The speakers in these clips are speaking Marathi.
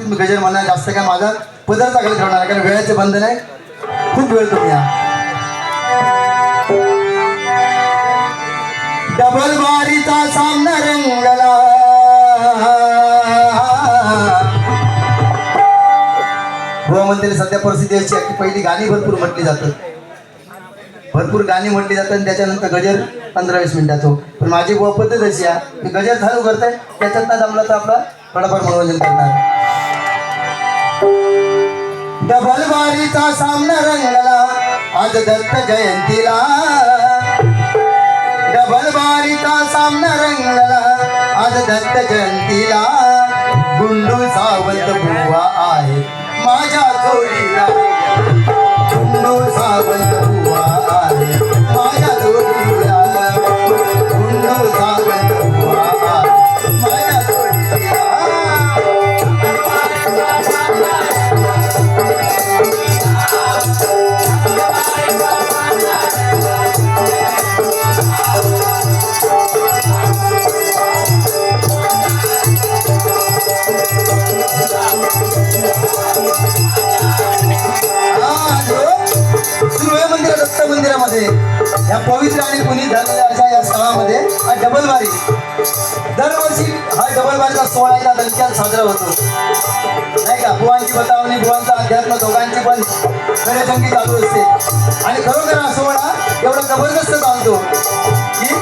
व्यवस्थित मी गजर म्हणणार जास्त काय माझा पदर चांगला ठेवणार आहे, कारण वेळेचे बंधन आहे. खूप वेळ तुम्ही या डबल बारीचा सामना रंगला. गृहमंत्री सध्या परिस्थिती अशी आहे की पहिली गाणी भरपूर म्हटली जातात. भरपूर गाणी म्हटली जातात आणि त्याच्यानंतर गजर पंधरा वीस मिनिटाचो हो. पण माझी बुवा पद्धत अशी आहे की गजर चालू करताय त्याच्यात ना जमला तर आपला थोडाफार मनोरंजन करणार. डबलबारीचा सामना रंगला. आज दत्त जयंतीला. डबलबारीचा सामना रंगला. आज दत्त जयंतीला. गुंडू सावंत बुवा आहे. माझ्या जोडीला सुरवे मंदिर दत्त मंदिरामध्ये या पवित्र आणि पुनीत झालेल्या अशा या स्थळामध्ये हा डबलबारी दरवर्षी हा डबलबारीचा सोहळा या साजरा होतो. नाही का? बुवांची बतावणी बुवांचा अध्यात्म दोघांची पण खरेजंगी चालू असते. आणि खरोखर हा सोहळा एवढा जबरदस्त चालतो की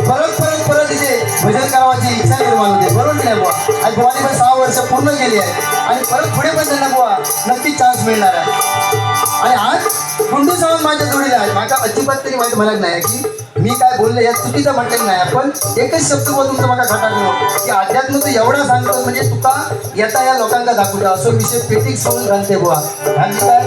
परत परत परत इथे भजन करावाची इच्छा निर्माण होते. बरोबर की नाही बुवा? आणि बुवानी पण सहा वर्ष पूर्ण केली आहे. आणि परत पुढे पण त्यांना बुवा नक्कीच चान्स मिळणार आहे. आणि आज गुंडू सावंत माझ्या जोडीला आहे माझ्या अजिबात तरी वाईट म्हणत नाही की मी काय बोलले या चुकीचं म्हटलेलं नाही पण एकच शब्द बोल तुमचा माझा खटाकलो की अध्यात्म तू एवढा सांगतो म्हणजे तुका येता या लोकांना दाखवता. असो विषय पेटिक सोडून घालते बुवा. आणि काय?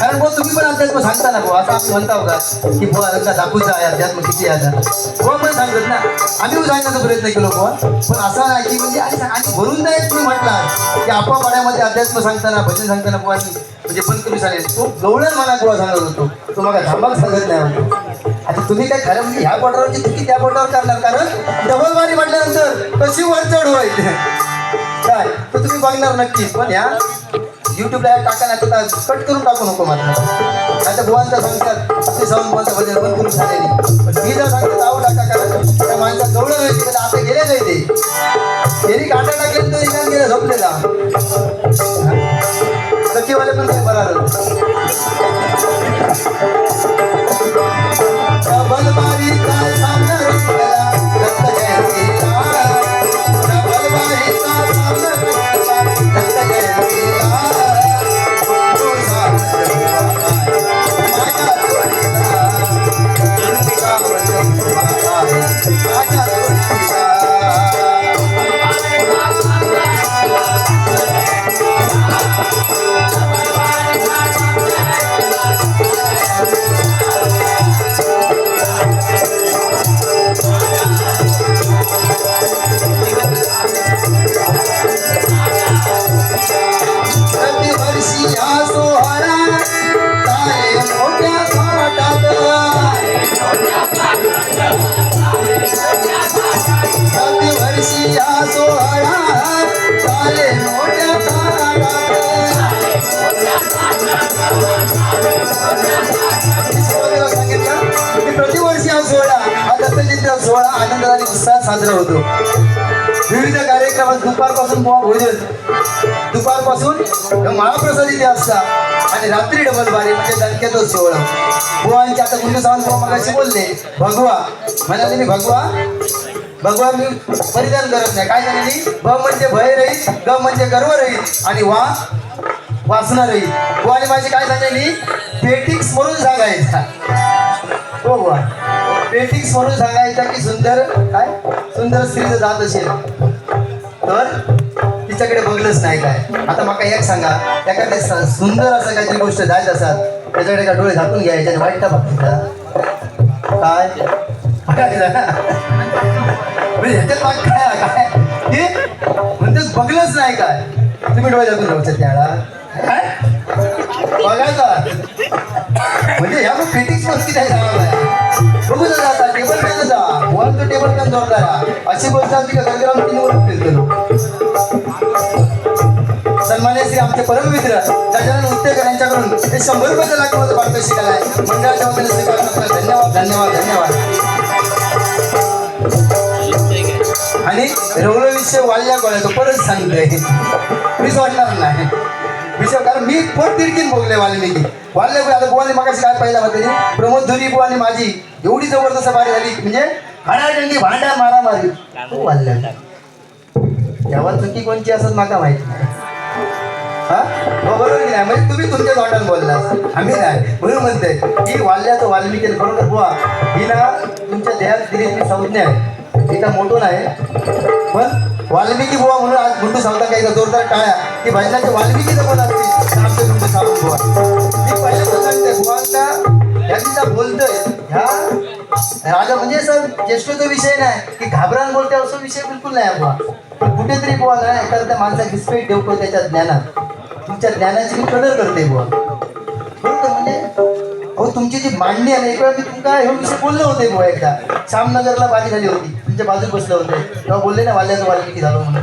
कारण बुवा तुम्ही पण अध्यात्म सांगता ना बुवा. असं आम्ही म्हणता का? की बुवा नका दाखवूचा आहे अध्यात्म किती आहे बो बुवा पण सांगत ना. आम्ही सांगण्याचा प्रयत्न केलो बुवा. पण असा नाही की म्हणजे आणि आणि भरून नाही तुम्ही म्हटला. की आपा पाड्यामध्ये अध्यात्म सांगताना भजन सांगताना बुवा म्हणजे पण तुम्ही सांगेल तो गवळण मला बुवा सांगत होतो. तो मला थांबाच सांगत नाही होतो. तुम्ही काय खरं म्हणजे ह्या बोटावरची चुकी त्या बोटावर करणार? कारण डबल बारी म्हटल्यानंतर कशी वर चढ व्हायची? काय? तर तुम्ही बघणार नक्कीच. पण ह्या युट्यूबला टाका नाही तर कट करून टाकू नको मला नाही तर बुवांचा सांगतात ते जाऊन बुवांचा भजन पण करून झालेली पण मी जर सांगतो जाऊ टाका कारण त्या माणसा जवळ व्हायची आता गेले नाही ते. त्यांनी काटा टाकेल तो इनाम गेला झोपलेला. सखीवाले पण ते बरा माझ्या जोडीला प्रतिवर्षी सोहळा तारे मोठ्या सांगितलं प्रतिवर्षी हा सोहळा हा दत्तजयंतीचा सोहळा आनंद आणि उत्साहात साजरा होतो. विविध कार्यक्रमात दुपारपासून बुवा भोजन दुपारपासून महाप्रसाद इथे असतात आणि रात्री डबल बारी म्हणजे दणक्याचा सोहळा. बुवांचे आता गुंड सावंत बुवा मगाशी बोलले भगवा म्हणाले तुम्ही भगवा? भगवान मी परिधान करत नाही. काय झालेली भ म्हणजे भय रहित ग म्हणजे गर्व रहित आणि वा वासना रहित. हो, बुवाने माझी काय सांगितली पेटिक्स म्हणून सांगायचा. हो, हो. बुवा म्हणून सांगायचा की सुंदर काय? सुंदर स्त्रीचं जात असेल. तर तिच्याकडे बघलंच नाही काय. आता माका एक सांगा. एखादी सुंदर असं काहीतरी गोष्ट जायत असतात त्याच्याकडे का डोळे झाकून घ्यायचे आणि वाईट बघायचा काय? म्हणजे ह्याच्यात माग काय काय? की म्हणते बघलंच नाही काय. तुम्ही डोळे झाकून राहायचं त्याला काय? बघायचं म्हणजे ह्या मग फिटिंग वस्ती नाही. सांगायला बघू जा आता टेबल फॅन जा वन तो टेबल फॅन जोडणारा अशी गोष्ट असली का गंगाराम तीन वर फिरतो सन्मान्य श्री आमचे परममित्र गजानन उत्तेकर यांच्याकडून. हे शंभर रुपये लाख माझं पारितोषिक शिकायला आहे मंडळाच्या वतीने स्वीकार धन्यवाद धन्यवाद धन्यवाद. आणि रवलो विषय वाढल्या गोळ्या तो परत सांगतोय मीच वाटणार नाही. विषय कारण मी पोट तिरकीन बोलले वाल्मिकी. वाल्ल्या गोळ्या आता बुवाने मागाशी काय पाहिला होते प्रमोद धुरी बुवा आणि माझी. एवढी जबरदस्त बारी झाली म्हणजे हाडाडंडी भांडा मारामारी. तो वाल्ल्या तेव्हा चुकी कोणची असत माका माहीत नाही. हा? हो, बरोबर नाही? म्हणजे तुम्ही तुमच्या तोंडात बोलला. आम्ही नाही. म्हणून म्हणते की वाल्याचं वाल्मिकी बरोबर बुवा ही ना तुमच्या देहात दिली संज्ञा आहे. एकदा का मोठून आहे पण वाल्मिकी बुवा म्हणून आज गुंडू सावता काही जोरदार टाळ्या. की भजनाचे वाल्मिकी बोल असते तर आमचे गुंडू सावंत बुवा. मी पहिल्यांदा सांगते बुवांचा यांचा बोलतोय. ह्या राजा म्हणजे सर ज्येष्ठचा विषय नाही की घाबरान बोलते असं विषय बिलकुल नाही बुवा. पण कुठेतरी बुवा ना एखाद्या माणसाला रिस्पेक्ट ठेवतो त्याच्या ज्ञानात. तुमच्या ज्ञानाची मी कदर करते बुवा. तुमची जी मांडणी आहे ना एक वेळा मी तुमका हे विषय बोलले होते बुवा एकदा. श्यामनगरला बाजी झाली होती. तुमच्या बाजूत बसले होते. तेव्हा बोलले ना वाल्याचं वाल्मिकी झालो म्हणून.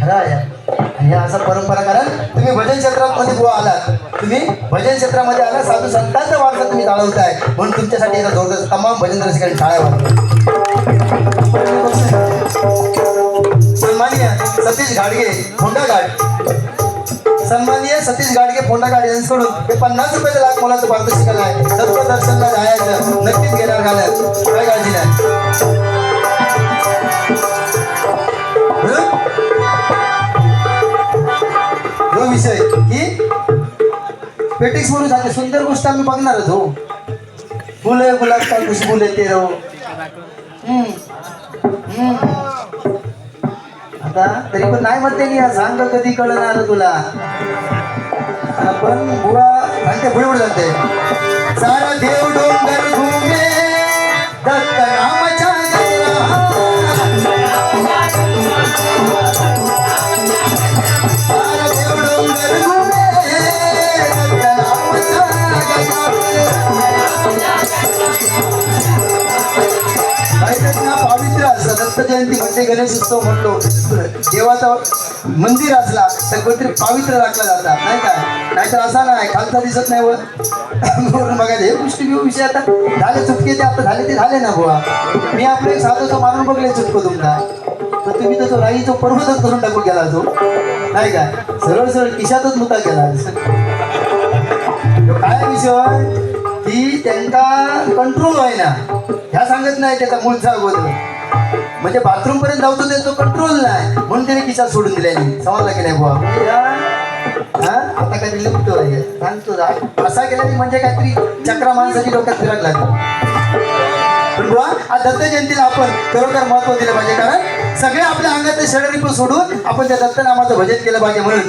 खरं आणि ह्या असा परंपरा कारण तुम्ही भजन क्षेत्रामध्ये बुवा आलात. तुम्ही भजन क्षेत्रामध्ये आला साधू संतांचा वारसा तुम्ही चालवताय म्हणून तुमच्यासाठी एका जोरदार तमाम भजन रसिकांनी टाळ्या सन्मान्य सतीश घाडगे होंडा घाट. सन्माननीय सतीश गाडगे फोंडा गाडी यांच्याकडून हे पन्नास रुपयाचं लाख मुलाचं पारितोषिक आहे. तत्व दर्शनला जायचं नक्कीच घेणार घालत. काय काळजी नाही हो? विषय. की? पेटिक्स म्हणून सांगते सुंदर गोष्ट आम्ही बघणारच हो. फुले गुलाब का खुशबू येते रहो हम्म. हम्म. आता तरी पण नाही म्हणते की हा सांग कधी कळणार तुला. पण बुवा आणि ते पुढे जाते सारा देव डोंगर ना पावित्र्य असला दत्त जयंती म्हणजे गणेश उत्सव म्हणलो. देवाचा मंदिर असला तर कोणतरी पावित्र्य राखला जातात नाही काय नाहीतर असा नाही खालचा दिसत नाही वर. वरून बघायला हे गोष्टी घेऊ विषय आता झाले चुटके ते आता झाले ते झाले ना बुवा. मी आपलं एक साधं तो मारून बघले चुटको तुमचा. तर तुम्ही तो राई तो पर्वतच करून टाकून गेला तो नाही काय सरळ सरळ किशातच मुद्दा गेला काय विषय? की त्यांका कंट्रोल ना ह्या सांगत नाही त्याचा मूळचा अगोदर म्हणजे बाथरूम पर्यंत जाऊतो त्याचा कंट्रोल नाही. म्हणून त्याने खिशात सोडून दिल्या समजला की नाही बुवा? हा? आता काहीतरी आहे. सांगतो जा. असा केला की म्हणजे काहीतरी चक्रा माणसाची डोक्यात फिरायला लागली. पण बुवा आज दत्त जयंतीला आपण खरोखर महत्त्व दिलं पाहिजे. कारण सगळे आपल्या अंगातले षडरिप सोडून आपण त्या दत्त नामाचं भजन केलं पाहिजे म्हणून.